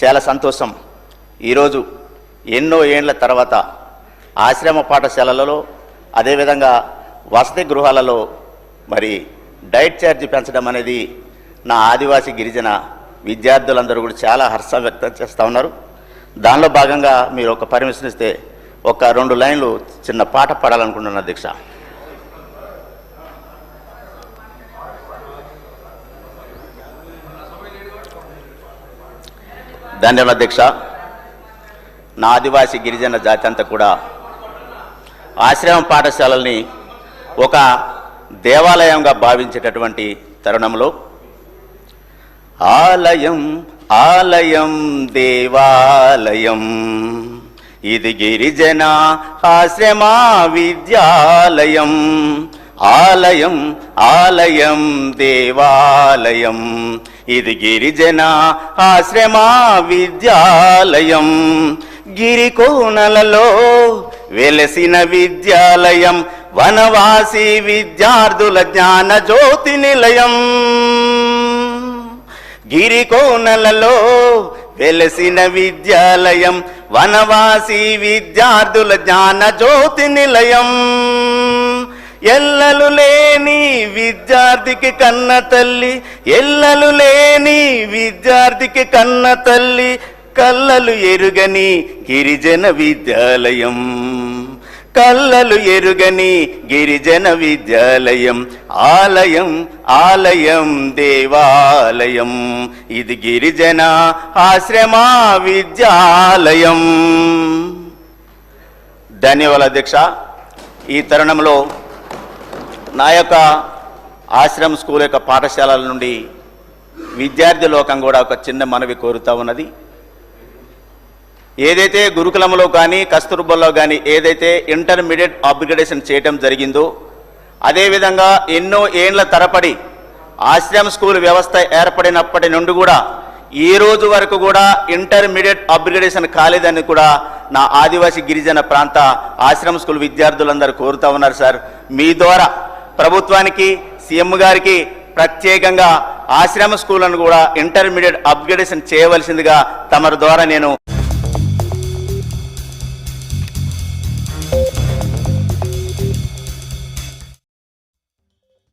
చాలా సంతోషం. ఈరోజు ఎన్నో ఏండ్ల తర్వాత ఆశ్రమ పాఠశాలలలో అదేవిధంగా వసతి గృహాలలో మరి డైట్ ఛార్జ్ పెంచడం అనేది నా ఆదివాసీ గిరిజన విద్యార్థులందరూ కూడా చాలా హర్షం వ్యక్తం చేస్తూ ఉన్నారు. దానిలో భాగంగా మీరు ఒక పర్మిషన్ ఇస్తే ఒక రెండు లైన్లు చిన్న పాట పాడాలనుకుంటున్నాను అధ్యక్ష ధన్యవాదాలు అధ్యక్ష. నా ఆదివాసి గిరిజన జాతి అంతా కూడా ఆశ్రమ పాఠశాలల్ని ఒక దేవాలయంగా భావించేటటువంటి తరుణంలో ఆలయం ఆలయం దేవాలయం. ఇది గిరిజన ఆశ్రమ విద్యాలయం. ఆలయం ఆలయం దేవాలయం. ఇది గిరిజన ఆశ్రమ విద్యాలయం. గిరికోనలలో వెలసిన విద్యాలయం వనవాసి విద్యార్థుల జ్ఞాన జ్యోతి నిలయం. గిరికోనలలో వెలసిన విద్యాలయం వనవాసి విద్యార్థుల జ్ఞాన జ్యోతి నిలయం. ఎల్లలు లేని విద్యార్థికి కన్న తల్లి ఎల్లలు లేని విద్యార్థికి కన్న తల్లి కల్లలు ఎరుగని గిరిజన విద్యాలయం. కల్లలు ఎరుగని గిరిజన విద్యాలయం ఆలయం ఆలయం దేవాలయం. ఇది గిరిజన ఆశ్రమ విద్యాలయం. ధన్యవాదాలు అధ్యక్ష. ఈ తరుణంలో నా యొక్క ఆశ్రమ స్కూల్ యొక్క పాఠశాలల నుండి విద్యార్థి లోకం కూడా ఒక చిన్న మనవి కోరుతా ఉన్నది. ఏదైతే గురుకులంలో కానీ కస్తూర్బాలో కానీ ఏదైతే ఇంటర్మీడియట్ అప్గ్రేడేషన్ చేయటం జరిగిందో అదేవిధంగా ఎన్నో ఏండ్ల తరపడి ఆశ్రమ స్కూల్ వ్యవస్థ ఏర్పడినప్పటి నుండి కూడా ఈ రోజు వరకు కూడా ఇంటర్మీడియట్ అప్గ్రేడేషన్ కాలేదని కూడా నా ఆదివాసీ గిరిజన ప్రాంత ఆశ్రమ స్కూల్ విద్యార్థులందరూ కోరుతా ఉన్నారు సార్. మీ ద్వారా ప్రభుత్వానికి సీఎం గారికి ప్రత్యేకంగా ఆశ్రమ స్కూళ్ళను కూడా ఇంటర్మీడియట్ అప్గ్రేడేషన్ చేయవలసిందిగా తమరి ద్వారా నేను